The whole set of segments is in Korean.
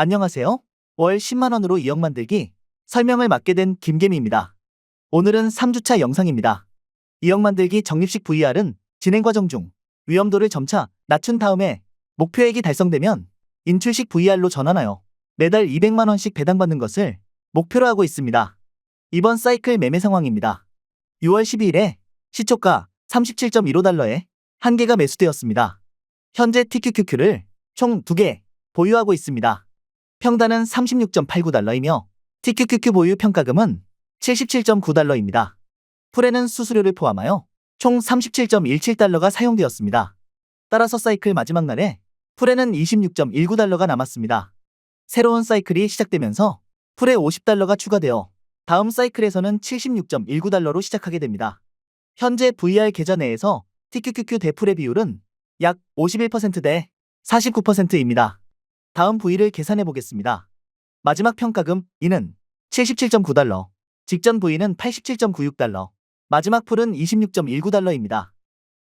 안녕하세요. 월 10만원으로 2억 만들기 설명을 맡게 된 김개미입니다. 오늘은 3주차 영상입니다. 2억 만들기 적립식 VR은 진행 과정 중 위험도를 점차 낮춘 다음에 목표액이 달성되면 인출식 VR로 전환하여 매달 200만원씩 배당받는 것을 목표로 하고 있습니다. 이번 사이클 매매 상황입니다. 6월 12일에 시초가 37.15달러에 한 개가 매수되었습니다. 현재 TQQQ를 총 2개 보유하고 있습니다. 평단은 36.89달러이며 TQQQ 보유 평가금은 77.9달러입니다. 풀에는 수수료를 포함하여 총 37.17달러가 사용되었습니다. 따라서 사이클 마지막 날에 풀에는 26.19달러가 남았습니다. 새로운 사이클이 시작되면서 풀에 50달러가 추가되어 다음 사이클에서는 76.19달러로 시작하게 됩니다. 현재 VR 계좌 내에서 TQQQ 대풀의 비율은 약 51%대 49%입니다. 다음 V를 계산해 보겠습니다. 마지막 평가금 이는 77.9달러, 직전 V는 87.96달러, 마지막 풀은 26.19달러입니다.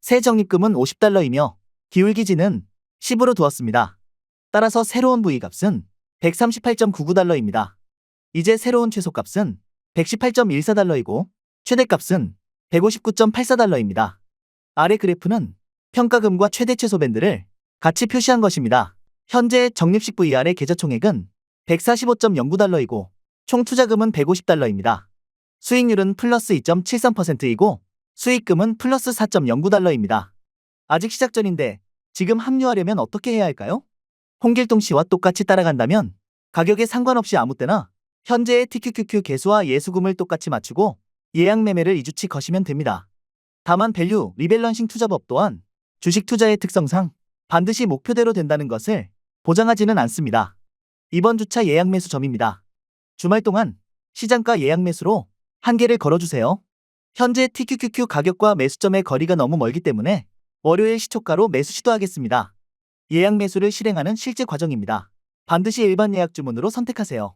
새 적립금은 50달러이며 기울기지는 10으로 두었습니다. 따라서 새로운 V 값은 138.99달러입니다. 이제 새로운 최소값은 118.14달러이고 최대값은 159.84달러입니다. 아래 그래프는 평가금과 최대 최소 밴드를 같이 표시한 것입니다. 현재 적립식 VR의 계좌 총액은 145.09달러이고 총 투자금은 150달러입니다. 수익률은 플러스 2.73%이고 수익금은 플러스 4.09달러입니다. 아직 시작 전인데 지금 합류하려면 어떻게 해야 할까요? 홍길동 씨와 똑같이 따라간다면 가격에 상관없이 아무 때나 현재의 TQQQ 개수와 예수금을 똑같이 맞추고 예약 매매를 2주치 거시면 됩니다. 다만 밸류 리밸런싱 투자법 또한 주식 투자의 특성상 반드시 목표대로 된다는 것을 보장하지는 않습니다. 이번 주차 예약 매수 점입니다. 주말 동안 시장가 예약 매수로 한 개를 걸어주세요. 현재 TQQQ 가격과 매수점의 거리가 너무 멀기 때문에 월요일 시초가로 매수 시도하겠습니다. 예약 매수를 실행하는 실제 과정입니다. 반드시 일반 예약 주문으로 선택하세요.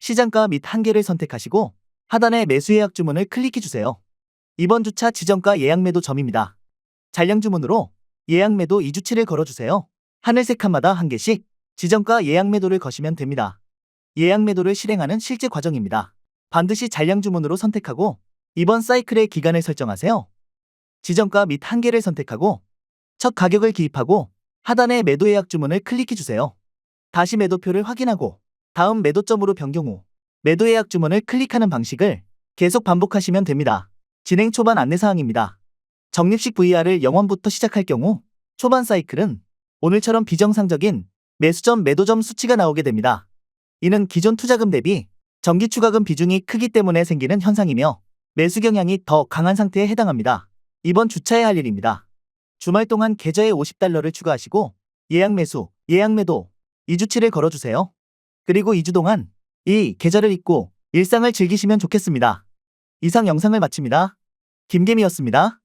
시장가 및 한계를 선택하시고 하단의 매수 예약 주문을 클릭해 주세요. 이번 주차 지정가 예약 매도 점입니다. 잔량 주문으로 예약 매도 2주치를 걸어주세요. 하늘색 칸마다 한 개씩 지정가 예약 매도를 거시면 됩니다. 예약 매도를 실행하는 실제 과정입니다. 반드시 잔량 주문으로 선택하고 이번 사이클의 기간을 설정하세요. 지정가 및 한계를 선택하고 첫 가격을 기입하고 하단의 매도 예약 주문을 클릭해 주세요. 다시 매도표를 확인하고 다음 매도점으로 변경 후 매도 예약 주문을 클릭하는 방식을 계속 반복하시면 됩니다. 진행 초반 안내사항입니다. 적립식 VR을 0원부터 시작할 경우 초반 사이클은 오늘처럼 비정상적인 매수점 매도점 수치가 나오게 됩니다. 이는 기존 투자금 대비 정기 추가금 비중이 크기 때문에 생기는 현상이며 매수 경향이 더 강한 상태에 해당합니다. 이번 주차해야 할 일입니다. 주말 동안 계좌에 50달러를 추가하시고 예약 매수, 예약 매도 2주치를 걸어주세요. 그리고 2주 동안 이 계좌를 잊고 일상을 즐기시면 좋겠습니다. 이상 영상을 마칩니다. 김개미였습니다.